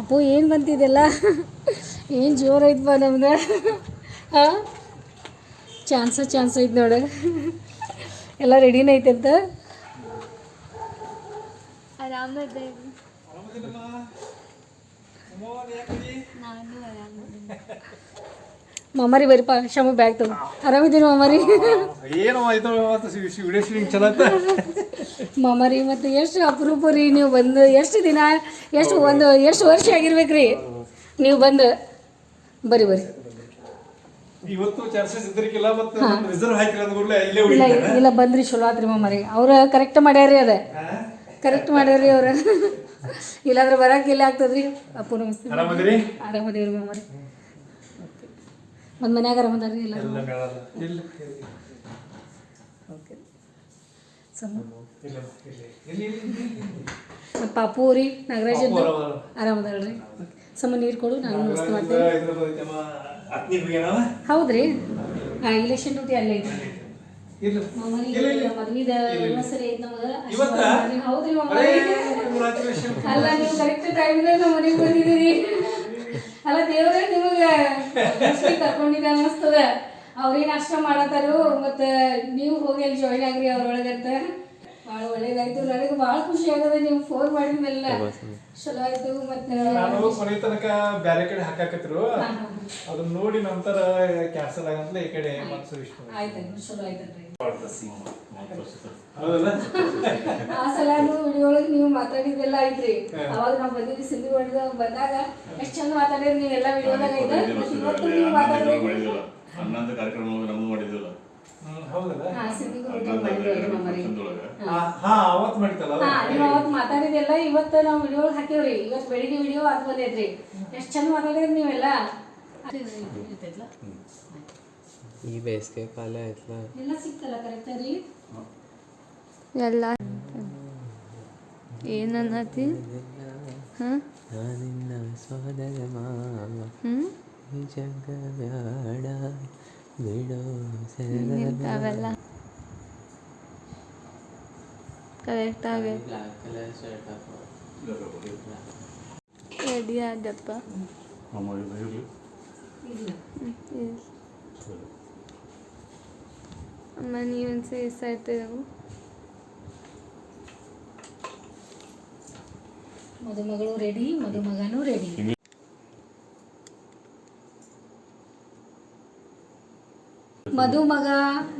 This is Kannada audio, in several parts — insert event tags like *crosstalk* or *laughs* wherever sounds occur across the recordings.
ಅಪ್ಪು ಏನು ಬಂತಿದೆಲ್ಲ ಏನು ಜೋರು ಐತಪ್ಪ ನಮ್ದು? ಹಾಂ? ಚಾನ್ಸ ಚಾನ್ಸ್ ಐತೆ ನೋಡು. ಎಲ್ಲ ರೆಡಿನ ಐತೆ ಅಂತ? ಆರಾಮ ನಾನು ಮಾಮಾರಿ ಬರೀಪ ಶಮ ಬ್ಯಾಗ್ ತಗೋ. ಆರಾಮಿದ್ದೀನಿ ಮಾಮಾರಿ? ಏನು ಆಯ್ತು ವಿಡಿಯೋ ಶೂಟಿಂಗ್ ಚಲೋ ಆಯ್ತಾ? ಮಾಮಾರಿ ಮತ್ತು ಎಷ್ಟು ಅಪರೂಪ ರೀ ನೀವು ಬಂದು ಎಷ್ಟು ದಿನ ಎಷ್ಟು ಒಂದು ಎಷ್ಟು ವರ್ಷ ಆಗಿರ್ಬೇಕ್ರಿ? ನೀವು ಬಂದು ಬರಿ ಬರಿ. ಇವತ್ತು ಚಾನ್ಸಸ್ ಇದ್ರಿಕಿಲ್ಲ ಮತ್ತೆ ರಿಸರ್ವ್ ಹಾಕಿಲ್ಲ ಅಂದ ಕೂಡಲೇ ಇಲ್ಲೇ ಇಲ್ಲ ಉಳಿತಾರೆ. ಇಲ್ಲ ಬಂದ್ರಿ ಚಲೋ ಆತ್ರಿ ಮಾಮಾರಿ. ಅವ್ರ ಕರೆಕ್ಟ್ ಮಾಡ್ಯಾರಿ ಅದ. ಕರೆಕ್ಟ್ ಮಾಡ್ಯಾರಿ ಅವ್ರ. ಇಲ್ಲಾದ್ರೆ ಬರಕ್ಕೆ ಇಲ್ಲ ಆಗ್ತದ್ರಿ? ಅಪ್ಪು ನಮಸ್ತೆ ಆರಾಮದಿರಿ ಮಾಮಾರಿ. ಒಂದು ಮನ್ಯಾಗ ಆರಾಮದಾರ್ರಿ ಇಲ್ಲ ಓಕೆ ಪಾಪು ರೀ ನಾಗರಾಜ್ ಪಾಪು ಆರಾಮದಾರ. ಆರಾಮದಾಳ್ರಿ ಸಮ ನೀರು ಕೊಡು ನಾನು ಮಸ್ತ್ ಮಾಡ್ತೇನೆ? ಹೌದ್ರಿ. ಹಾಂ ಇಲೆಕ್ಷನ್ ಡ್ಯೂಟಿ ಅಲ್ಲೇ ಐತಿ. ಅಲ್ಲ ನೀವು ಕರೆಕ್ಟ್ ಟೈಮ್ದಾಗ ನಮ್ಮ ಮನೆಗೆ ಬಂದಿದ್ದೀರಿ. ಅಲ್ಲ ದೇವರೇ ನಿಮಗೆ ಕರ್ಕೊಂಡಿದ್ದ ಅನಿಸ್ತದ ಅವ್ರೇನು ಅಷ್ಟ ಮಾಡತ್ತಾರು ಮತ್ತೆ ನೀವು ಹೋಗಿ ಅಲ್ಲಿ ಜಾಯ್ನ್ ಆಗ್ರಿ ಅವ್ರೊಳಗಂತ ಭಾಳ ಒಳ್ಳೇದಾಯ್ತು. ನನಗೆ ಭಾಳ ಖುಷಿ ಆಗದ ನೀವು ಫೋನ್ ಮಾಡಿದ ಮೇಲೆ. ಚಲೋ ಆಯ್ತು ಮತ್ತೆ ನಾನು ಕೊನೆ ತನಕ ಬ್ಯಾರೆ ಕಡೆ ಹಾಕಾಕತ್ರು. ಅದನ್ನ ನೋಡಿ ನಂತರ ಕ್ಯಾನ್ಸಲ್ ಆಗಂತಲೇ ಈ ಕಡೆ ಮನ್ಸು ಇಷ್ಟ ಆಯ್ತು. ಚಲೋ ಆಯ್ತಲ್ರಿ ಆ ಸಲಾನು ನೀವು ಮಾತಾಡಿದ್ದೆಲ್ಲ ಐತ್ರಿ ಅವಾಗ ನಾವು ಬಂದಿದ್ವಿ ಸಿಂಧಿ ಹೊಡೆದ ಬಂದಾಗ ಎಷ್ಟು ಚಂದ ಮಾತಾಡಿದ್ರಿ ನೀವೆಲ್ಲ ವಿಡಿಯೋದಾಗ ಐತೆ ಇವತ್ತು ನೀವು ಮಾತಾಡಿದ್ರಿ ಹನ್ನೊಂದು ಕಾರ್ಯಕ್ರಮ ಅವತ್ತು ಮಾಡಿತ್ತಲ್ಲ ಹಾ ನೀವು ಅವತ್ತು ಮಾತಾಡಿದ್ದೆಲ್ಲ ಇವತ್ತು ನಾವು ವಿಡಿಯೋ ಹಾಕಿವ್ರಿ ಇವತ್ತು ಬೆಳಿಗ್ಗೆ ವಿಡಿಯೋ ಅದು ಬಂದೈತ್ರಿ. ಎಷ್ಟು ಚಂದ ಮಾತಾಡಿದ್ರಿ ನೀವೆಲ್ಲ? ಈ ಬೇಸಿಗೆ ಕಾಲ ಎಲ್ಲ ಸಿಕ್ತಲ್ಲ ಕರೆಕ್ಟ್ ರೀ ಎಲ್ಲ ಏನನ್ನತಿ? ಹಾಂ? ಅವೆಲ್ಲ ಕರೆಕ್ಟ್ ಆಗಿ. ಬ್ಲಾಕ್ ಕಲರ್ ಶರ್ಟ್ ಹಾಕೋ ರೆಡಿ ಆದಪ್ಪ ಅಮ್ಮ ಇದು ಇರ್ಲಿ ಮದುಮಗಳು ರೆಡಿ ಮದುಮಗನೂ ರೆಡಿ ಮದುಮಗ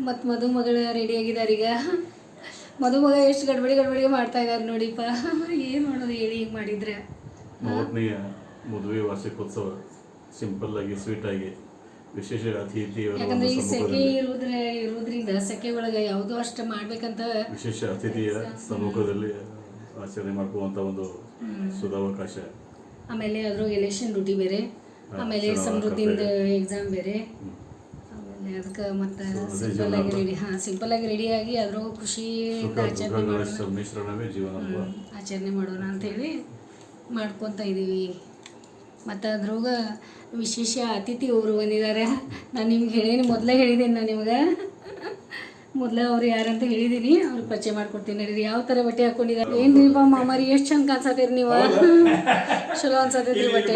ಮತ್ತು ಮದುಮಗಳ ರೆಡಿ ಆಗಿದ್ದಾರೆ ಈಗ. ಮದುಮಗ ಎಷ್ಟು ಗಡ್ಬಡಿ ಗಡ್ಬಡಿಗೆ ಮಾಡ್ತಾ ಇದ್ದಾರೆ ನೋಡಿಪ್ಪ. ಏನು ಮಾಡೋದು ಹೇಳಿ ಈಗ ಮಾಡಿದ್ರೆ? ಮದುವೆ ವಾರ್ಷಿಕೋತ್ಸವ ಸಿಂಪಲ್ ಆಗಿ ಸ್ವೀಟ್ ಆಗಿ. ವಿಶೇಷ ಅತಿಥಿ ಯಾಕಂದ್ರೆ ಈ ಸೆಕೆ ಇರುದ್ರೆ ಇರುವುದ್ರ ಇರುವುದ್ರಿಂದ ಸೆಕೆ ಒಳಗೆ ಯಾವುದೋ ಅಷ್ಟು ಮಾಡ್ಬೇಕಂತ ವಿಶೇಷ ಅತಿಥಿಯ ಸಮ್ಮುಖದಲ್ಲಿ ಆಚರಣೆ ಮಾಡ್ಕೋಂತ ಒಂದು ಸುಧಾವಕಾಶ ಆಮೇಲೆ ಅದ್ರ ಎಲೆಕ್ಷನ್ ಡ್ಯೂಟಿ ಬೇರೆ ಆಮೇಲೆ ಸಮೃದ್ಧಿ ಸಮೃದ್ಧಿಂದ ಎಕ್ಸಾಮ್ ಬೇರೆ. ಆಮೇಲೆ ಅದಕ್ಕೆ ಮತ್ತೆ ಸಿಂಪಲ್ ಆಗಿ ರೆಡಿ ಹಾಂ ಸಿಂಪಲ್ ಆಗಿ ರೆಡಿ ಆಗಿ ಅದ್ರಾಗ ಖುಷಿಯಿಂದ ಸುಖ ಆಚರಣೆ ಮಾಡೋಣ. ಆಚರಣೆ ಮಾಡೋಣ ಅಂಥೇಳಿ ಮಾಡ್ಕೊತ ಇದ್ದೀವಿ ಮತ್ತು ಅದ್ರಾಗ ವಿಶೇಷ ಅತಿಥಿ ಅವರು ಬಂದಿದ್ದಾರೆ. ನಾನು ನಿಮ್ಗೆ ಹೇಳೀನಿ ಮೊದಲೇ ಹೇಳಿದ್ದೀನಿ ನಾನು ನಿಮ್ಗೆ. ಮೊದಲೇ ಅವ್ರು ಯಾರಂತ ಹೇಳಿದೀನಿ ಅವ್ರಿಗೆ ಪರಿಚಯ ಮಾಡ್ಕೊಡ್ತೀನಿ ನಡೀರಿ. ಯಾವ ತರ ಬಟ್ಟೆ ಹಾಕೊಂಡಿದ್ದಾರೆ? ಏನ್ ಬಾ ಮಾಮಾರಿ ಎಷ್ಟ್ ಚಂದ ಕಾಣ್ಸತ್ತೀರಿ ನೀವು? ಚಲೋ ಅನ್ಸತೈತ್ರಿ ಇಲ್ಲಿ ಬಟ್ಟೆ.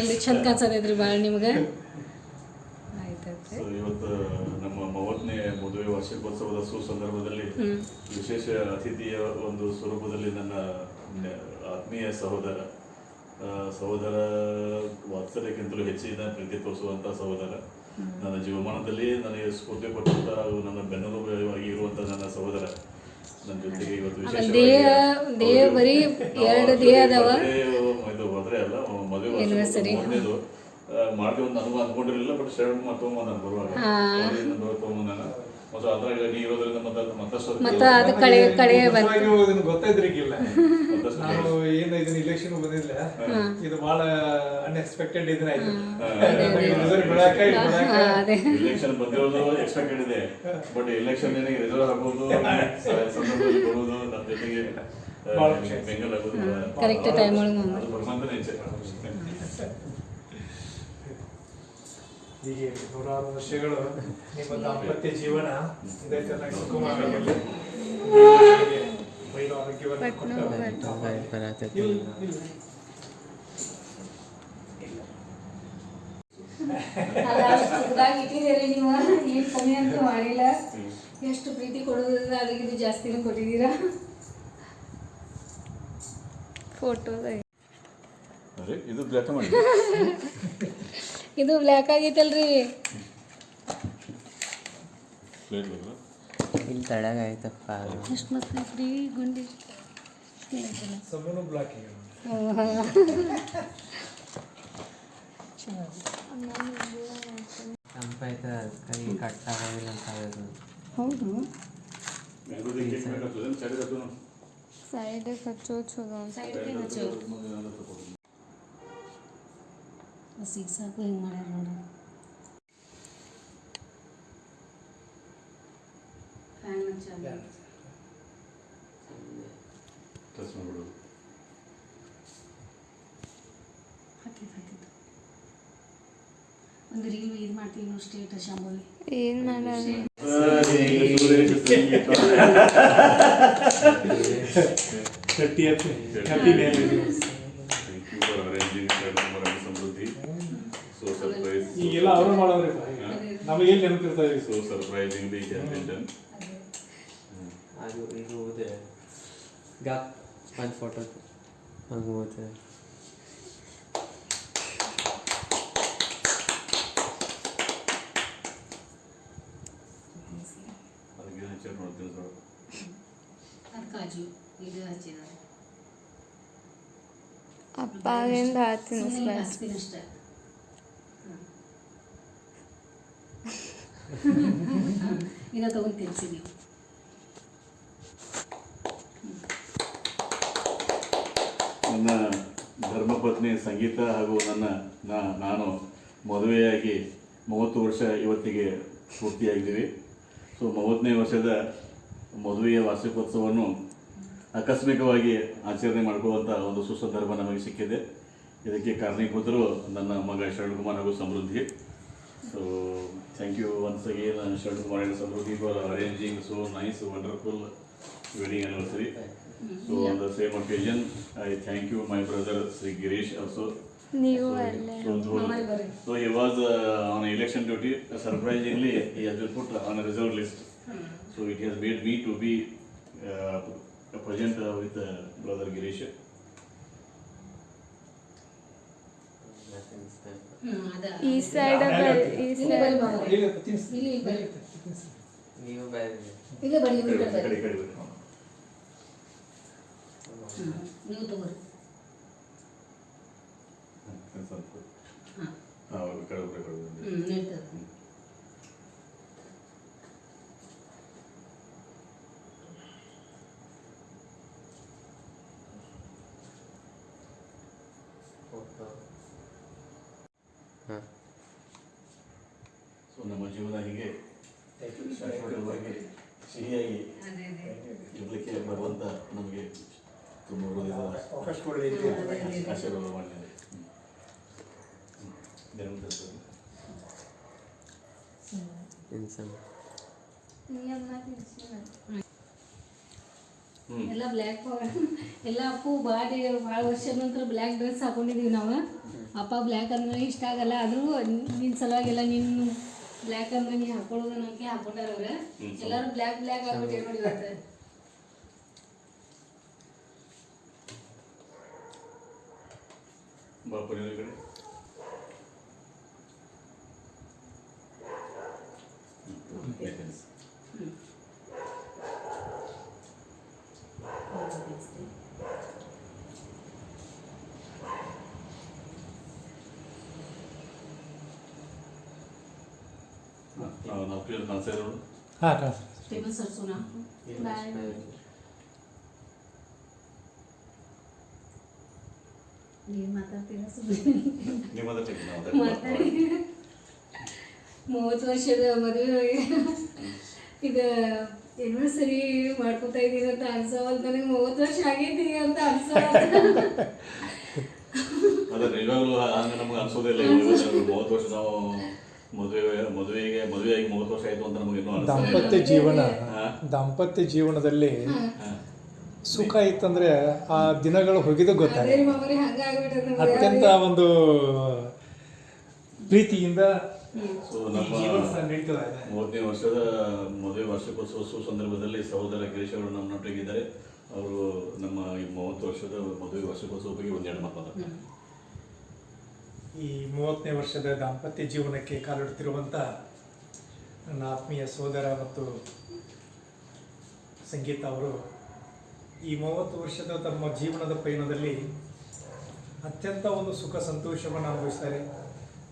ಇಲ್ಲಿ ಚಂದ ಕಾಣ್ಸತ್ತೈತ್ರಿ ಭಾಳ ನಿಮ್ಗೆ? ಇವತ್ತು ನಮ್ಮ ಮೂವತ್ತನೇ ಮದುವೆ ವಾರ್ಷಿಕೋತ್ಸವದ ಸುಸಂದರ್ಭದಲ್ಲಿ ವಿಶೇಷ ಅತಿಥಿಯ ಒಂದು ಸ್ವರೂಪದಲ್ಲಿ ನನ್ನ ಆತ್ಮೀಯ ಸಹೋದರ ಸಹೋದರ ವಾತ್ಸಲ್ಯಕ್ಕಿಂತಲೂ ಹೆಚ್ಚಿನ ಪ್ರೀತಿ ತೋರಿಸುವಂಥ ಸಹೋದರ. ನನ್ನ ಜೀವಮಾನದಲ್ಲಿ ನನಗೆ ಸ್ಫೂರ್ತಿ ಕೊಟ್ಟಂತ ಹಾಗೂ ನನ್ನ ಬೆನ್ನೆಲುಬಾಗಿ ಇರುವಂತ ನನ್ನ ಸಹೋದರ. ನನ್ನ ಜೊತೆಗೆ ಇವತ್ತು ದೇಹ ದೇಹ ಬರೀ ಎರಡು ದೇಹ ಅದಾವ ಇದು ಮದುವೆ ಅಲ್ಲ ಮದುವೆ. ಅನುಭವ ಆ, ಮಾಡ್ತೀವಿ ಅಂತ ನನಗೂ ಅನ್ಕೊಂಡಿರಲಿಲ್ಲ ಬಟ್ ಶರಣ್ ಮತ್ತೆ ತೊಗೊಂಬಂದ ನಾನು ಬರುವಾಗ. ಮತ್ತೆ ಅದ್ರಾಗ ನೀ ಇರೋದ್ರಿಂದ ಮತ್ತೆ ಮತ್ತಷ್ಟು ಮತ್ತು ಅದು ಕಳೆ ಕಳೆ ನಾನು ಏನು ಇದನ್ನ ಇಲೆಕ್ಷನ್ ಬಂದಿಲ್ಲ ಇದು ಬಹಳ ಅನ್ಎಕ್ಸ್ಪೆಕ್ಟೆಡ್ ಇದನ್ನ ಆಯ್ತು. ರಿಸಲ್ಟ್ ಬಿಡಾಕ ಇಲೆಕ್ಷನ್ ಬಂದಿರೋದು ಎಕ್ಸ್ಪೆಕ್ಟೆಡ್ ಇದೆ. ಬಟ್ ಇಲೆಕ್ಷನ್ ಏನಿಗೆ ರಿಸಲ್ಟ್ ಹಾಕೋದು ಸಂದರ್ಭದಲ್ಲಿ ನಮ್ಮ ಜೊತೆಗೆ ಬೆಂಗಲ್ ಆಗೋದು ಕರೆಕ್ಟ್ ಟೈಮ್ ಒಳಗೆ ಅದು ಭಗವಂತನ ಇಚ್ಛೆ ಹೀಗೆ ನೂರಾರು ವರ್ಷಗಳು ನಿಮ್ಮ ದಾಂಪತ್ಯ ಜೀವನ ಇದೇ ಚೆನ್ನಾಗಿ ಆರೋಗ್ಯವನ್ನು ಇಟ್ಟಿದ್ದೀರಿ ನೀವು ಏನು ಕಮ್ಮಿ ಅಂತ ಮಾಡಿಲ್ಲ. ಎಷ್ಟು ಪ್ರೀತಿ ಕೊಡೋದ್ರಿಂದ ಅದಕ್ಕೆ ಇದು ಜಾಸ್ತಿನೂ ಕೊಟ್ಟಿದ್ದೀರಾ? ಫೋಟೋದ ಅರೆ ಇದು ಬ್ಲಾಕ್ ಮಾಡಿ. *laughs* ಇದು ಬ್ಲ್ಯಾಕ್ ಆಗೈತಲ್ರಿ. ಪ್ಲೇಟ್ ಬೇಕಾ? ಇಲ್ಲಿ ತಳಗ ಐತಪ್ಪ ಎಷ್ಟು ಮಸ್ತ್ ಐತ್ರಿ ಗುಂಡಿ ಸಮೂನು ಬ್ಲಾಕ್ ಈಗ ತಂಪಾಯ್ತ ಕೈ ಕಟ್ ಆಗೋದಿಲ್ಲ ಅಂತ ಅದು ಹೌದು ಮ್ಯಾಂಗೋದಿ ಕೇಕ್ ಬೇಕಾಗ್ತದೆ ಏನು ಸೈಡ್ ಹಾಕೋಣ? ಸೈಡ್ ಹಚ್ಚೋ ಚಲೋ ಸೈಡ್ಗೆ ಹಚ್ಚು ಸಿಗ್ ಸಾಕು ಹಿಂಗೆ ಮಾಡ್ಯಾರ ನೋಡ್ರಿ ಹಾಕಿದ್ದು ಹಾಕಿದ್ದು ಒಂದು ರೀಲ್ ಇದು ಮಾಡ್ತೀವಿ ನಾವು ಸ್ಟೇಟಸ್ ಶಾಂಬೋಲಿ ಏನು ಮಾಡೋದು thirty happy marriage arranging that ಮರಣ ಸಮೃದ್ಧಿ. ಸೊ ಸರ್ಪ್ರೈಸ್ ಈಗೆಲ್ಲ ಅವರು ಮಾಡೋದ್ರಿ ನಮಗೇನು ನೆನಪಿರ್ತಾರೆ ಸೊ ಸರ್ಪ್ರೈಸಿಂಗ್ಲಿ ಡನ್ ಅದು ಇದು. ಇದೆ ಗಪ್ ಒಂದು ಫೋಟೋ ಹಂಗೆ ಕಾಜು ಇದು ಹಚ್ಚಿದ್ದಾರೆ. ಅಪ್ಪಾಗಿಂದ ಅಷ್ಟೇ. *laughs* *laughs* ಇದ ತಗೊಂಡು ತಿನ್ಸಿ ನೀವು ನನ್ನ ಧರ್ಮಪತ್ನಿ ಸಂಗೀತ ಹಾಗೂ ನನ್ನ ನಾನು ಮದುವೆಯಾಗಿ ಮೂವತ್ತು ವರ್ಷ ಇವತ್ತಿಗೆ ಪೂರ್ತಿಯಾಗಿದ್ದೀವಿ. ಸೊ ಮೂವತ್ತನೇ ವರ್ಷದ ಮದುವೆಯ ವಾರ್ಷಿಕೋತ್ಸವವನ್ನು ಆಕಸ್ಮಿಕವಾಗಿ ಆಚರಣೆ ಮಾಡ್ಕೊಳ್ಳುವಂಥ ಒಂದು ಸುಸಂದರ್ಭ ನಮಗೆ ಸಿಕ್ಕಿದೆ. ಇದಕ್ಕೆ ಕಾರಣೀಭೂತರು ನನ್ನ ಮಗ ಶರಣಕುಮಾರ್ ಹಾಗೂ Samruddhi. So thank you once again Sharan Kumar Samruddhi for arranging so nice wonderful wedding anniversary. So on the same occasion, I thank you, my brother Sri Girish also. ನೀವು So- ಅಲ್ಲೇ so those- Mamari ಬರ್ರಿ. So he was uh, on election duty, surprisingly, he has been put on a reserve list. So it has made me to be uh, present uh, with uh, brother Girish. ಹ್ಞೂ ಅದ ಈ ಸೈಡ್ ಈ ಇಲ್ಲಿ ಸೈಡ್ ಬರ್ರಿ ಮಾಮ. ಇಲ್ಲ ತಿನ್ಸಿ ಇಲ್ಲಿ ಇಲ್ಲಿ ಬರ್ರಿ ನೀವು ಬೇರೆ ಇಲ್ಲೇ ಬರ್ರಿ ಈ ಇವ್ರ ಕಡೆ ಕಡೆ ಫೋಟೋ ತಗೋರಿ. ಸೊ ನಮ್ಮ ಜೀವನ ಹೀಗೆ ಶಾಶ್ವತವಾಗಿ ಸಿಹಿಯಾಗಿ ಅದೇ ಅದೇ. ಇರ್ಲಿಕ್ಕೆ ಭಗವಂತ ನಮಗೆ ಆಶೀರ್ವಾದ ಇನ್ಸಮ್ ಹ್ಮ್. ಎಲ್ಲ ಬ್ಲ್ಯಾಕ್ ಎಲ್ಲ ಅಪ್ಪು ಬಾಡಿ ಭಾಳ ವರ್ಷ ನಂತರ ಬ್ಲ್ಯಾಕ್ ಡ್ರೆಸ್ ಹಾಕೊಂಡಿದೀವಿ ನಾವು. ಅಪ್ಪ ಬ್ಲ್ಯಾಕ್ ಅಂದ್ರೆ ಇಷ್ಟ ಆಗಲ್ಲ. ಆದರೂ ನಿನ್ನ ಸಲುವಾಗೆಲ್ಲ ನಿನ್ನ ಬ್ಲ್ಯಾಕ್ ಅಂದ್ರೆ ನೀ ಹಾಕೊಳ್ಳೋದು ನನಗೆ ಹಾಕೊಂಡಾರ ಅವ್ರು. ಎಲ್ಲರೂ ಬ್ಲ್ಯಾಕ್ ಬ್ಲ್ಯಾಕ್ ಆಗ್ಬಿಟ್ಟು ನೋಡಿ ಇವತ್ತು ಬಾಪ ನೀವು ಈ ಕಡೆ ಹ್ಮ್. Yes. ಮಾತಾಡ್ತೀರಾ ಸುಮ್ಮನೆ. ಮೂವತ್ತು ವರ್ಷದ ಮದುವೆ ಇದು ಎನಿವರ್ಸರಿ ಮಾಡ್ಕೋತಾ ಇದ್ದೀನಿ ಅಂತ ಅನ್ಸೋವಲ್ ನನಗೆ ಮೂವತ್ತು ವರ್ಷ ಆಗೈತಿ ಅಂತ ಅನ್ಸೋವಲ್ ಅದೇ ನಿಜವಾಗ್ಲೂ ಹಂಗೆ ನಮ್ಗೆ ಅನ್ಸೋದಿಲ್ಲ ಮೂವತ್ತು ವರ್ಷ ನಾವು ಮದುವೆ ಮದುವೆಗೆ ಮದುವೆಯಾಗಿ ಮೂವತ್ತು ವರ್ಷ ಆಯ್ತು ಅಂತ ನಮಗೆ ಇನ್ನೂ ದಾಂಪತ್ಯ ಜೀವನ. ದಾಂಪತ್ಯ ಜೀವನದಲ್ಲಿ ಸುಖ ಇತ್ತಂದ್ರೆ ಆ ದಿನಗಳು ಹೋಗಿದ್ದು ಗೊತ್ತಾಗ ಅತ್ಯಂತ ಒಂದು ಪ್ರೀತಿಯಿಂದ ಸೊ ನಮ್ಮ ಮೂವತ್ತನೇ ವರ್ಷದ ಮದುವೆ ವಾರ್ಷಿಕೋತ್ಸವ ಸಂದರ್ಭದಲ್ಲಿ ಸಹೋದರ ಗಿರೀಶ್ ಅವರು ನಮ್ಮೊಟ್ಟಿಗಿದ್ದಾರೆ ಅವರು ನಮ್ಮ ಈ ಮೂವತ್ತು ವರ್ಷದ ಮದುವೆ ವಾರ್ಷಿಕೋತ್ಸವ ಬಗ್ಗೆ ಒಂದೆರಡು ಮಾತಾಡ್ತಾರೆ ಈ ಮೂವತ್ತನೇ ವರ್ಷದ ದಾಂಪತ್ಯ ಜೀವನಕ್ಕೆ ಕಾಲಿಡುತ್ತಿರುವಂಥ ನನ್ನ ಆತ್ಮೀಯ ಸೋದರ ಮತ್ತು ಸಂಗೀತ ಅವರು ಈ ಮೂವತ್ತು ವರ್ಷದ ತಮ್ಮ ಜೀವನದ ಪಯಣದಲ್ಲಿ ಅತ್ಯಂತ ಒಂದು ಸುಖ ಸಂತೋಷವನ್ನು ಅನುಭವಿಸ್ತಾರೆ.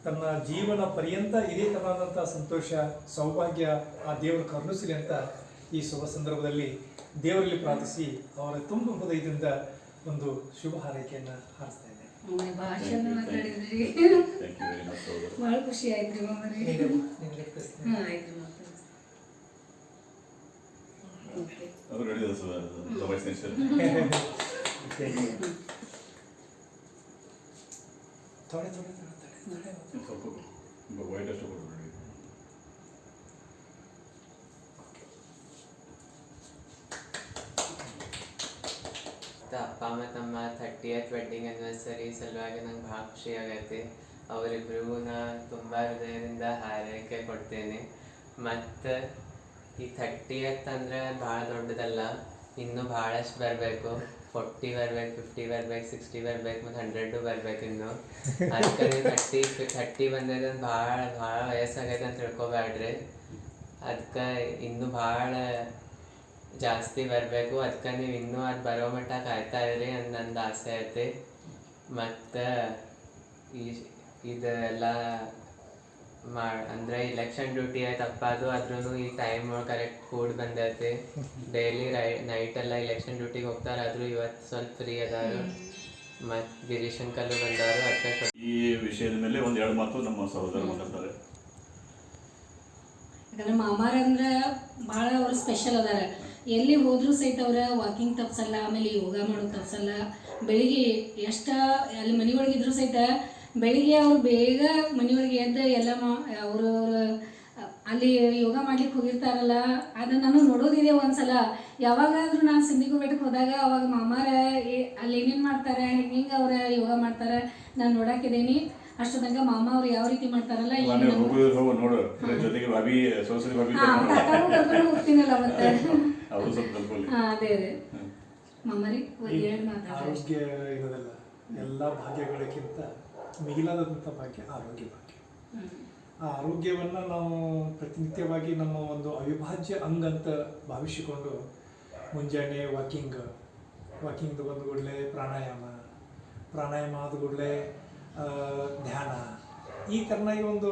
ತನ್ನ ಜೀವನ ಪರ್ಯಂತ ಇದೇ ತರಹದಂಥ ಸಂತೋಷ ಸೌಭಾಗ್ಯ ಆ ದೇವರು ಕರುಣಿಸಲಿ ಅಂತ ಈ ಶುಭ ಸಂದರ್ಭದಲ್ಲಿ ದೇವರಲ್ಲಿ ಪ್ರಾರ್ಥಿಸಿ ಅವರ ತುಂಬ ಹೃದಯದಿಂದ ಒಂದು ಶುಭ ಹಾರೈಕೆಯನ್ನು ಹಾರಿಸ್ತಾ ಇದ್ದೇನೆ. ಭಾಷಣ ಮಾತಾಡಿದ್ರಿ. ಭಾಳ ಖುಷಿ ಆಯ್ತು ಹಾಂ ಆಯ್ತ್ರಿ ಮಾತಾಡಿ ಓಕೆ ಅವರು ಹೇಳಿದ ದಬಾಯಿಸ್ತೀನಿ ಸರ್ ಥೋಡೆ ಥೋಡೆ ಥೋಡೆ ಥೋಡೆ ಸ್ವಲ್ಪ ವೈಟ್ ಅಷ್ಟು ಕೊಡ್ಬೇಡಿ ಮತ್ತು ಅಪ್ಪ ಮತ್ತು ಅಮ್ಮ ಥರ್ಟಿಯತ್ ವೆಡ್ಡಿಂಗ್ ಆ್ಯನಿವರ್ಸರಿ ಸಲುವಾಗಿ ನಂಗೆ ಭಾಳ ಖುಷಿ ಆಗೈತಿ ಅವರಿಬ್ರಿಗೂ ನಾ ತುಂಬ ಹೃದಯದಿಂದ ಹಾರೈಕೆ ಕೊಡ್ತೇನೆ ಮತ್ತು ಈ ಥರ್ಟಿಯತ್ ಅಂದರೆ ಭಾಳ ದೊಡ್ಡದಲ್ಲ, ಇನ್ನೂ ಭಾಳಷ್ಟು ಬರಬೇಕು. ಫೋರ್ಟಿ ಬರ್ಬೇಕು ಫಿಫ್ಟಿ ಬರ್ಬೇಕು ಸಿಕ್ಸ್ಟಿ ಬರ್ಬೇಕು, ಮತ್ತು ಹಂಡ್ರೆಡು ಬರ್ಬೇಕು ಇನ್ನು. ಅದಕ್ಕೆ ಥರ್ಟಿ ಥರ್ಟಿ ಬಂದೈತೆ ಭಾಳ ಭಾಳ ವಯಸ್ಸಾಗೈತೆ ಅಂತ ತಿಳ್ಕೊಬ್ಯಾಡ್ರಿ. ಅದಕ್ಕೆ ಇನ್ನೂ ಭಾಳ ಜಾಸ್ತಿ ಬರಬೇಕು. ಅದಕ್ಕೆ ನೀವು ಇನ್ನೂ ಅದು ಬರೋ ಮಟ್ಟ ಕಾಯ್ತಾ ಇರಿ ಅಂತ ನಂದು ಆಸೆ ಐತಿ. ಮತ್ತು ಈ, ಇದೆಲ್ಲ ಮಾ ಅಂದ್ರೆ ಇಲೆಕ್ಷನ್ ಡ್ಯೂಟಿ ಆಯ್ತು ಅದು ಅದ್ರೂ ಈ ಟೈಮ್ ಕರೆಕ್ಟ್ ಕೂಡ್ ಬಂದೈತಿ. ಡೈಲಿ ನೈಟ್ ಎಲ್ಲ ಇಲೆಕ್ಷನ್ ಡ್ಯೂಟಿಗೆ ಹೋಗ್ತಾರೆ ಆದ್ರೂ ಇವತ್ತು ಸ್ವಲ್ಪ ಫ್ರೀ ಅದಾರು. ಮತ್ ಗಿರೀಶ್ ಅಂಕಲ್ ಬಂದವರು ಅದಕ್ಕೆ ಈ ವಿಷಯದ ಮೇಲೆ ಒಂದ್ ಎರಡು ಮಾತು ನಮ್ಮ ಸಹೋದರ ಮಾತಾಡ್ತಾರೆ ಯಾಕಂದ್ರೆ ಮಾಮಾರ ಅಂದ್ರ ಬಹಳ ಅವ್ರು ಸ್ಪೆಷಲ್ ಅದಾರ. ಎಲ್ಲಿ ಹೋದ್ರು ಸಹಿತ ಅವ್ರ ವಾಕಿಂಗ್ ತಪ್ಸಲ್ಲ ಆಮೇಲೆ ಯೋಗ ಮಾಡೋದು ತಪ್ಸಲ್ಲ. ಬೆಳಿಗ್ಗೆ ಎಷ್ಟ ಅಲ್ಲಿ ಮನೆಯೊಳಗಿದ್ರು ಸಹಿತ ಬೆಳಿಗ್ಗೆ ಅವ್ರು ಬೇಗ ಮನೆಯೊಳಗೆ ಎದ್ದು ಎಲ್ಲ ಮಾ ಅವರು ಅಲ್ಲಿ ಯೋಗ ಮಾಡ್ಲಿಕ್ಕೆ ಹೋಗಿರ್ತಾರಲ್ಲ ಅದನ್ನ ನಾನು ನೋಡೋದಿದೆ ಒಂದ್ಸಲ. ಯಾವಾಗಾದ್ರೂ ನಾನು ಸಿಂಧಿಗೂ ಬೆಟ್ಟಕ್ಕೆ ಹೋದಾಗ ಅವಾಗ ಮಾಮಾರ ಅಲ್ಲಿ ಏನೇನು ಮಾಡ್ತಾರೆ ಹೆಂಗೆ ಅವ್ರ ಯೋಗ ಮಾಡ್ತಾರೆ ನಾನು ನೋಡಾಕಿದ್ದೀನಿ ಅಷ್ಟು ತನಕ ಮಾಮ ಅವ್ರು ಯಾವ ರೀತಿ ಮಾಡ್ತಾರಲ್ಲ ಹೋಗ್ತೀನಲ್ಲ ಮತ್ತೆ. *laughs* ಅವರು ಸ್ವಲ್ಪ ಕಲ್ಕೊಳ್ಳಿ ಹಾ ಅದೇ ಅದೇ. ಮಾಮಾರಿ ಒಂದ್ ಎರಡು ಮಾತಾಡ ಎಲ್ಲ ಭಾಗ್ಯಗಳಕ್ಕಿಂತ ಮಿಗಿಲಾದಂಥ ಭಾಗ್ಯ ಆರೋಗ್ಯ ಭಾಗ್ಯ. ಆ ಆರೋಗ್ಯವನ್ನು ನಾವು ಪ್ರತಿನಿತ್ಯವಾಗಿ ನಮ್ಮ ಒಂದು ಅವಿಭಾಜ್ಯ ಅಂಗ ಅಂತ ಭಾವಿಸಿಕೊಂಡು ಮುಂಜಾನೆ ವಾಕಿಂಗ್ ವಾಕಿಂಗ್ ಬಂದ ಕೂಡಲೇ ಪ್ರಾಣಾಯಾಮ ಪ್ರಾಣಾಯಾಮ ಆದ ಕೂಡಲೇ ಧ್ಯಾನ. ಈ ಥರನಾಗಿ ಒಂದು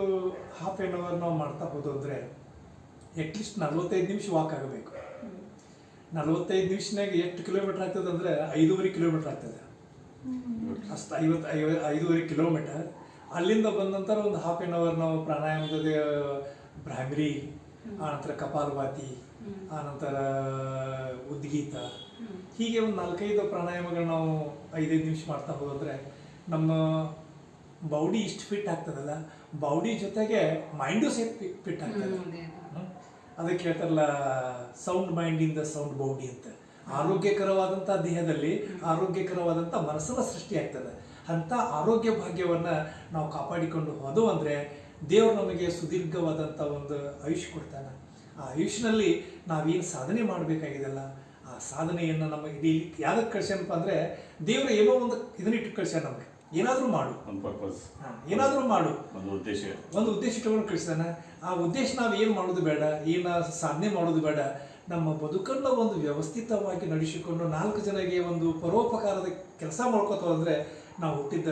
ಹಾಫ್ ಆ್ಯನ್ ಅವರ್ ನಾವು ಮಾಡ್ತಾ ಹೋದು ಅಂದರೆ ಅಟ್ಲೀಸ್ಟ್ ನಲ್ವತ್ತೈದು ನಿಮಿಷ ವಾಕ್ ಆಗಬೇಕು. ನಲವತ್ತೈದು ನಿಮಿಷನಾಗ ಎಷ್ಟು ಕಿಲೋಮೀಟರ್ ಆಗ್ತದೆ ಅಂದರೆ ಐದೂವರೆ ಕಿಲೋಮೀಟರ್ ಆಗ್ತದೆ. ಅಷ್ಟು ಐವತ್ತು ಐವ ಐದೂವರೆ ಕಿಲೋಮೀಟರ್. ಅಲ್ಲಿಂದ ಬಂದ ನಂತರ ಒಂದು ಹಾಫ್ ಆನ್ ಅವರ್ ನಾವು ಪ್ರಾಣಾಯಾಮದ ಭ್ರಾಮ್ರಿ ಆನಂತರ ಕಪಾಲಭಾತಿ ಆನಂತರ ಉದ್ಗೀತ. ಹೀಗೆ ಒಂದು ನಾಲ್ಕೈದು ಪ್ರಾಣಾಯಾಮಗಳು ನಾವು ಐದೈದು ನಿಮಿಷ ಮಾಡ್ತಾ ಹೋದ್ರೆ ನಮ್ಮ ಬಾಡಿ ಇಷ್ಟು ಫಿಟ್ ಆಗ್ತದಲ್ಲ? ಬಾಡಿ ಜೊತೆಗೆ ಮೈಂಡು ಸೇಫ್ ಫಿಟ್ ಆಗ್ತದೆ. ಅದಕ್ಕೆ ಹೇಳ್ತಾರಲ್ಲ sound mind in the sound body ಅಂತ. ಆರೋಗ್ಯಕರವಾದಂಥ ದೇಹದಲ್ಲಿ ಆರೋಗ್ಯಕರವಾದಂಥ ಮನಸ್ಸನ್ನು ಸೃಷ್ಟಿ ಆಗ್ತದೆ. ಅಂಥ ಆರೋಗ್ಯ ಭಾಗ್ಯವನ್ನು ನಾವು ಕಾಪಾಡಿಕೊಂಡು ಹೋದವು ಅಂದರೆ ದೇವರು ನಮಗೆ ಸುದೀರ್ಘವಾದಂಥ ಒಂದು ಆಯುಷ್ ಕೊಡ್ತಾನೆ. ಆ ಆಯುಷ್ನಲ್ಲಿ ನಾವೇನು ಸಾಧನೆ ಮಾಡಬೇಕಾಗಿದೆಲ್ಲ? ಆ ಸಾಧನೆಯನ್ನು ನಮ್ಮ ಇಡೀ ಯಾವ್ದಕ್ಕೆ ಕಳ್ಸ್ಯಾನಪ್ಪ ಅಂದರೆ ದೇವರು ಏನೋ ಒಂದು ಇದನ್ನಿಟ್ಟು ಕಳ್ಸ್ಯಾನ ನಮಗೆ. ಏನಾದರೂ ಮಾಡು. ಒಂದು ಪರ್ಪಸ್ ಏನಾದರೂ ಮಾಡು. ಒಂದು ಉದ್ದೇಶ. ಒಂದು ಉದ್ದೇಶ ಇಟ್ಕೊಂಡು ಕಳಿಸ್ತಾನೆ. ಆ ಉದ್ದೇಶ ನಾವು ಏನು ಮಾಡೋದು ಬೇಡ? ಏನು ಸಾಧನೆ ಮಾಡೋದು ಬೇಡ? ನಮ್ಮ ಬದುಕನ್ನು ಒಂದು ವ್ಯವಸ್ಥಿತವಾಗಿ ನಡೆಸಿಕೊಂಡು ನಾಲ್ಕು ಜನಗೆ ಒಂದು ಪರೋಪಕಾರದ ಕೆಲಸ ಮಾಡ್ಕೋತ ಹೋದ್ರೆ ನಾವು ಹುಟ್ಟಿದ್ದ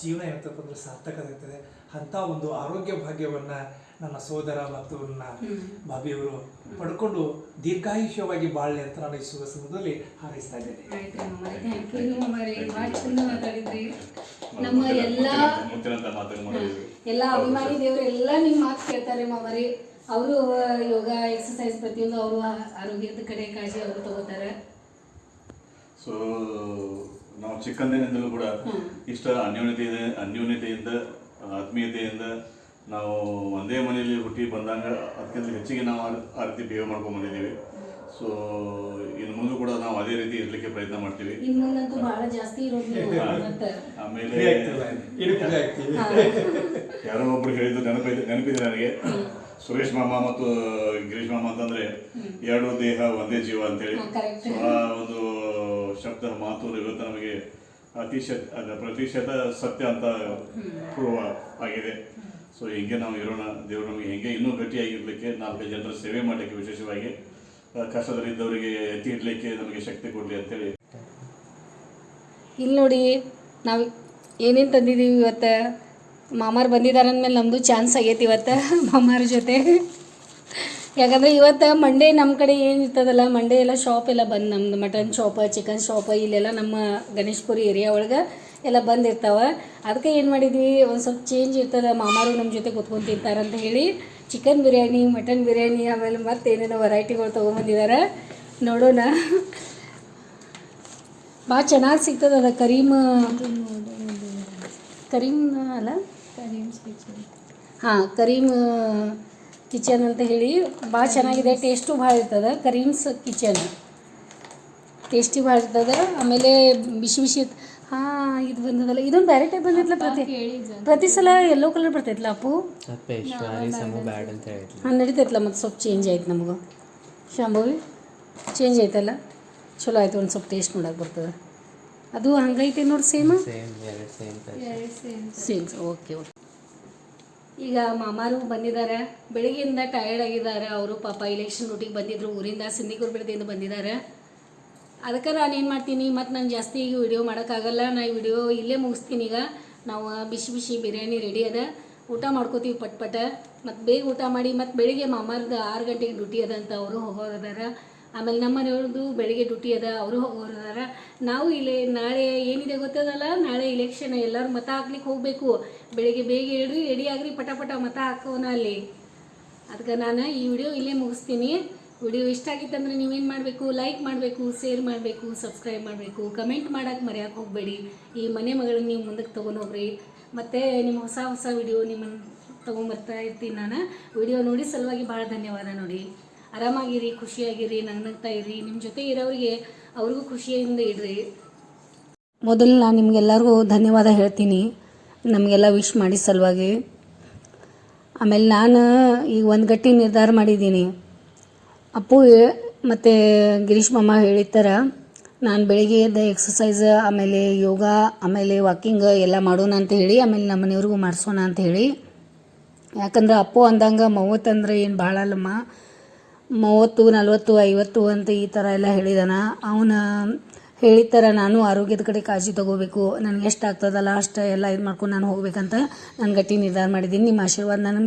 ಜೀವನ ಏನಂತಪ್ಪ ಅಂದ್ರೆ ಇರ್ತದೆ ಅಂಥ ಒಂದು ಆರೋಗ್ಯ ಭಾಗ್ಯವನ್ನು ನನ್ನ ಸೋದರ ಮತ್ತು ನನ್ನ ಭಾಬಿಯವರು ಪಡ್ಕೊಂಡು ದೀರ್ಘಾಯುಷ್ಯವಾಗಿ ಬಾಳ್ಲಿ ಅಂತ ನಾನು ಈ ಶುಭ ಸಂದರ್ಭದಲ್ಲಿ ಹಾರೈಸ್ತಾ ಇದ್ದೇನೆ ನಮ್ಮ ಎಲ್ಲ ಎಲ್ಲ ಅಭಿಮಾನಿ ದೇವರು ಎಲ್ಲ ನಿಮ್ಮ ಮಾತು ಕೇಳ್ತಾರೆ ಮಾಮರಿ ಅವರು ಯೋಗ ಎಕ್ಸಸೈಸ್ ಪ್ರತಿಯೊಂದು ಅವರು ಆರೋಗ್ಯದ ಕಡೆ ಕಾಳಜಿ ಅವರು ತಗೋತಾರೆ. ಸೊ ನಾವು ಚಿಕ್ಕಂದಿನಿಂದಲೂ ಕೂಡ ಇಷ್ಟ ಅನ್ಯೋನ್ಯತೆಯಿಂದ ಅನ್ಯೋನ್ಯತೆಯಿಂದ ಆತ್ಮೀಯತೆಯಿಂದ ನಾವು ಒಂದೇ ಮನೆಯಲ್ಲಿ ಹುಟ್ಟಿ ಬಂದಾಗ ಅದಕ್ಕಿಂತ ಹೆಚ್ಚಿಗೆ ನಾವು ಆ- ಆ ರೀತಿ ಬಿಹೇವ್ ಮಾಡ್ಕೊಂಡು ಬಂದಿದ್ದೀವಿ. ಸೊ ಇನ್ನು ಮುಂದೆ ಕೂಡ ನಾವು ಅದೇ ರೀತಿ ಇರಲಿಕ್ಕೆ ಪ್ರಯತ್ನ ಮಾಡ್ತೀವಿ. *laughs* ಆಮೇಲೆ ಯಾರೋ ಒಬ್ರು ಹೇಳಿದ್ದು ನೆನಪಿದೆ ನೆನಪಿದೆ ನನಗೆ. ಸುರೇಶ್ ಮಾಮ ಮತ್ತು ಗಿರೀಶ್ ಮಾಮ ಅಂತಂದ್ರೆ ಎರಡು ದೇಹ ಒಂದೇ ಜೀವ ಅಂತೇಳಿ. ಹೇಳಿ ಸೊ ಆ ಒಂದು ಶಬ್ದ ಮಾತು ಇವತ್ತು ನಮಗೆ ಅತಿಶತ ಅದ ಪ್ರತಿಶತ ಸತ್ಯ ಅಂತ ಪ್ರೂವ್ ಆಗಿದೆ. ಸೊ ಹಿಂಗೆ ನಾವು ಇರೋಣ ದೇವರು ನಮಗೆ ಹೆಂಗೆ ಇನ್ನೂ ಗಟ್ಟಿಯಾಗಿರ್ಲಿಕ್ಕೆ ನಾಲ್ಕೈದು ಜನರ ಸೇವೆ ಮಾಡಲಿಕ್ಕೆ ವಿಶೇಷವಾಗಿ ಕಷ್ಟದಲ್ಲಿದ್ದವರಿಗೆ ಎತ್ತಿ ಇಡ್ಲಿಕ್ಕೆ ನಮಗೆ ಶಕ್ತಿ ಕೊಡಲಿ ಅಂತೇಳಿ. ಇಲ್ಲಿ ನೋಡಿ ನಾವು ಏನೇನು ತಂದಿದ್ದೀವಿ ಇವತ್ತು? ಮಾಮಾರು ಬಂದಿದ್ದಾರೆ ಅಂದಮೇಲೆ ನಮ್ಮದು ಚಾನ್ಸ್ ಆಗೈತೆ ಇವತ್ತು *laughs* ಮಾಮಾರ ಜೊತೆ. ಯಾಕಂದರೆ ಇವತ್ತು ಮಂಡೇ ನಮ್ಮ ಕಡೆ ಏನು ಇರ್ತದಲ್ಲ ಮಂಡೇ ಎಲ್ಲ ಶಾಪ್ ಎಲ್ಲ ಬಂದು ನಮ್ಮದು ಮಟನ್ ಶಾಪ ಚಿಕನ್ ಶಾಪ ಇಲ್ಲೆಲ್ಲ ನಮ್ಮ ಗಣೇಶ್ಪುರಿ ಏರಿಯಾ ಒಳಗೆ ಎಲ್ಲ ಬಂದಿರ್ತಾವೆ ಅದಕ್ಕೆ ಏನು ಮಾಡಿದ್ವಿ, ಒಂದು ಸ್ವಲ್ಪ ಚೇಂಜ್ ಇರ್ತದೆ, ಮಾಮಾರು ನಮ್ಮ ಜೊತೆ ಕೂತ್ಕೊಂಡು ಅಂತ ಹೇಳಿ ಚಿಕನ್ ಬಿರಿಯಾನಿ ಮಟನ್ ಬಿರಿಯಾನಿ, ಆಮೇಲೆ ಮತ್ತೆ ಏನೇನೋ ವೆರೈಟಿಗಳು ತೊಗೊಂಬಂದಿದ್ದಾರೆ ನೋಡೋಣ. ಭಾಳ ಚೆನ್ನಾಗಿ ಸಿಗ್ತದೆ ಅದು ಕರೀಮ್ ಕರೀಮ್ ಅಲ್ಲ? ಹಾಂ ಕರೀಮ್ ಕಿಚನ್ ಅಂತ ಹೇಳಿ ಭಾಳ ಚೆನ್ನಾಗಿದೆ ಟೇಸ್ಟು ಭಾಳ ಇರ್ತದೆ. ಕರೀಮ್ಸ್ ಕಿಚನ್. ಟೇಸ್ಟಿ ಭಾಳ ಇರ್ತದೆ. ಆಮೇಲೆ ಬಿಸಿ ಬಿಸಿ ಹಾಂ ಇದು ಬಂದದಲ್ಲ. ಇದೊಂದು ಬೇರೆ ಟೈಪ್ ಬಂದೈತಲ್ಲ ಪ್ರತಿ ಪ್ರತಿ ಸಲ ಯೆಲ್ಲೋ ಕಲರ್ ಬರ್ತೈತಲ್ಲ ಅಪ್ಪು? ಪೇಶ್ವಾರಿ ಸಮೂ ಬ್ಯಾಡ್ ಅಂತ ಹೇಳಿದ್ವಿ ಹಾಂ ನಡೀತೈತಲ್ಲ ಮತ್ತು ಸ್ವಲ್ಪ ಚೇಂಜ್ ಆಯ್ತು ನಮಗೂ. ಶಾಂಭವಿ ಚೇಂಜ್ ಆಯ್ತಲ್ಲ? ಚಲೋ ಆಯ್ತು ಒಂದು ಸ್ವಲ್ಪ ಟೇಸ್ಟ್ ಮಾಡೋಕೆ ಬರ್ತದೆ. ಅದು ಹಂಗೈತೆ ನೋಡಿ ಸೇಮ್ ಸೇಮ್ ಎರಡು ಸೇಮ್ ಸೇಮ್ ಓಕೆ ಓಕೆ ಈಗ ಮಾಮಾರು ಬಂದಿದ್ದಾರೆ. ಬೆಳಿಗ್ಗೆಯಿಂದ ಟಯರ್ಡ್ ಆಗಿದ್ದಾರೆ. ಅವರು ಪಾಪ ಇಲೆಕ್ಷನ್ ಡ್ಯೂಟಿಗೆ ಬಂದಿದ್ರು. ಊರಿಂದ ಸಿಂಧಿಗೂರು ಬಿಡದಿಂದ ಬಂದಿದ್ದಾರೆ. ಅದಕ್ಕೆ ನಾನು ಏನು ಮಾಡ್ತೀನಿ? ಮತ್ತು ನಾನು ಜಾಸ್ತಿ ಈಗ ವಿಡಿಯೋ ಮಾಡೋಕ್ಕಾಗಲ್ಲ. ನಾ ಈ ವಿಡಿಯೋ ಇಲ್ಲೇ ಮುಗಿಸ್ತೀನಿ ಈಗ. ನಾವು ಬಿಸಿ ಬಿಸಿ ಬಿರಿಯಾನಿ ರೆಡಿ ಅದ. ಊಟ ಮಾಡ್ಕೋತೀವಿ ಪಟ್ ಪಟ. ಮತ್ತು ಬೇಗ ಊಟ ಮಾಡಿ, ಮತ್ತು ಬೆಳಿಗ್ಗೆ ಮಾಮಾರ್ದು ಆರು ಗಂಟೆಗೆ ಡ್ಯೂಟಿ ಅದ ಅಂತ ಅವರು ಹೋಗೋರದಾರ ಆಮೇಲೆ ನಮ್ಮ ಮನೆಯವ್ರದ್ದು ಬೆಳಿಗ್ಗೆ ಡ್ಯೂಟಿ ಅದ, ಅವರು ಹೋಗೋರದಾರ ನಾವು ಇಲ್ಲಿ ನಾಳೆ ಏನಿದೆ ಗೊತ್ತದಲ್ಲ? ನಾಳೆ ಇಲೆಕ್ಷನ್ ಎಲ್ಲರೂ ಮತ ಹಾಕ್ಲಿಕ್ಕೆ ಹೋಗಬೇಕು. ಬೆಳಿಗ್ಗೆ ಬೇಗ ಹೇಳ್ರಿ ರೆಡಿ ಆಗ್ರಿ ಪಟ ಪಟ ಮತ ಹಾಕೋಣ ಅಲ್ಲಿ. ಅದಕ್ಕೆ ನಾನು ಈ ವಿಡಿಯೋ ಇಲ್ಲೇ ಮುಗಿಸ್ತೀನಿ. ವಿಡಿಯೋ ಇಷ್ಟ ಆಗಿತ್ತಂದ್ರೆ ನೀವೇನು ಮಾಡಬೇಕು? ಲೈಕ್ ಮಾಡಬೇಕು ಶೇರ್ ಮಾಡಬೇಕು ಸಬ್ಸ್ಕ್ರೈಬ್ ಮಾಡಬೇಕು. ಕಮೆಂಟ್ ಮಾಡೋಕ್ಕೆ ಮರೆಯೋಕ್ಕೆ ಹೋಗಬೇಡಿ. ಈ ಮನೆ ಮಗಳನ್ನ ನೀವು ಮುಂದಕ್ಕೆ ತೊಗೊಂಡು ಹೋಗ್ರಿ ಮತ್ತು ನಿಮ್ಮ ಹೊಸ ಹೊಸ ವಿಡಿಯೋ ನಿಮ್ಮನ್ನು ತೊಗೊಂಬರ್ತಾ ಇರ್ತೀನಿ ನಾನು. ವಿಡಿಯೋ ನೋಡಿ ಸಲುವಾಗಿ ಭಾಳ ಧನ್ಯವಾದ ನೋಡಿ. ಆರಾಮಾಗಿರಿ, ಖುಷಿಯಾಗಿರಿ, ನಗ್ನಗ್ತಾ ಇರಿ. ನಿಮ್ಮ ಜೊತೆ ಇರೋರಿಗೆ ಅವ್ರಿಗೂ ಖುಷಿಯಿಂದ ಇಡ್ರಿ. ಮೊದಲು ನಾನು ನಿಮಗೆಲ್ಲರಿಗೂ ಧನ್ಯವಾದ ಹೇಳ್ತೀನಿ. ನಮಗೆಲ್ಲ ವಿಶ್ ಮಾಡಿ ಸಲುವಾಗಿ. ಆಮೇಲೆ ನಾನು ಈಗ ಒಂದು ಗಟ್ಟಿ ನಿರ್ಧಾರ ಮಾಡಿದ್ದೀನಿ. ಅಪ್ಪು ಮತ್ತು ಗಿರೀಶ್ ಮಾಮ ಹೇಳಿರ್ತಾರ, ನಾನು ಬೆಳಿಗ್ಗೆ ಎದ್ದು ಎಕ್ಸಸೈಸ್ ಆಮೇಲೆ ಯೋಗ, ಆಮೇಲೆ ವಾಕಿಂಗ್ ಎಲ್ಲ ಮಾಡೋಣ ಅಂತ ಹೇಳಿ, ಆಮೇಲೆ ನಮ್ಮ ಮನೆಯವ್ರಿಗೂ ಮಾಡಿಸೋಣ ಅಂತ ಹೇಳಿ. ಯಾಕಂದ್ರೆ ಅಪ್ಪು ಅಂದಂಗೆ ಮೂವತ್ತು ಅಂದ್ರೆ ಏನು ಭಾಳ ಅಲ್ಲಮ್ಮ ಮೂವತ್ತು, ನಲವತ್ತು, ಐವತ್ತು ಅಂತ ಈ ಥರ ಎಲ್ಲ ಹೇಳಿದಾನ. ಅವನ ಹೇಳಿದ ಥರ ನಾನು ಆರೋಗ್ಯದ ಕಡೆ ಕಾಳಜಿ ತಗೋಬೇಕು. ನನಗೆ ಎಷ್ಟು ಆಗ್ತದಲ್ಲ ಅಷ್ಟು ಎಲ್ಲ ಇದು ಮಾಡ್ಕೊಂಡು ನಾನು ಹೋಗ್ಬೇಕಂತ ನಾನು ಗಟ್ಟಿ ನಿರ್ಧಾರ ಮಾಡಿದ್ದೀನಿ. ನಿಮ್ಮ ಆಶೀರ್ವಾದ ನನಗೆ